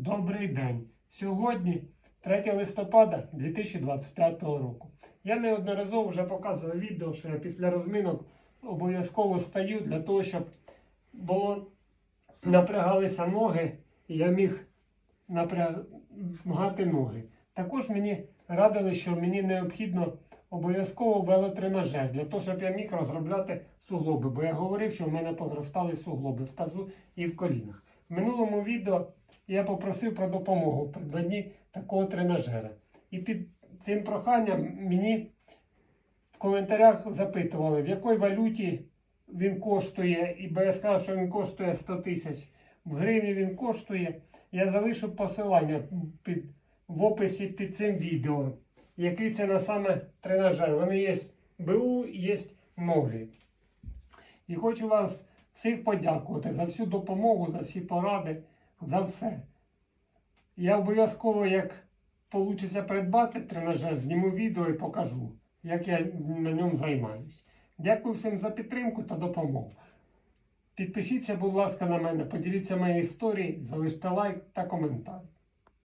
Добрий день. Сьогодні 3 листопада 2025 року. Я неодноразово вже показував відео, що я після розминок обов'язково стаю для того, щоб було напрягалися ноги, і я міг напрягати ноги. Також мені радили, що мені необхідно обов'язково велотренажер для того, щоб я міг розробляти суглоби. Бо я говорив, що в мене позростали суглоби в тазу і в колінах. В минулому відео я попросив про допомогу в придбанні такого тренажера. І під цим проханням мені в коментарях запитували, в якій валюті він коштує, і бо я сказав, що він коштує 100 тисяч. В гривні він коштує. Я залишу посилання під, в описі під цим відео. Який це на саме тренажер. Вони є БУ, є нові. І хочу вас всіх подякувати за всю допомогу, за всі поради, за все. Я обов'язково, як вийде придбати тренажер, зніму відео і покажу, як я на ньому займаюсь. Дякую всім за підтримку та допомогу. Підпишіться, будь ласка, на мене, поділіться моєю історією, залиште лайк та коментар.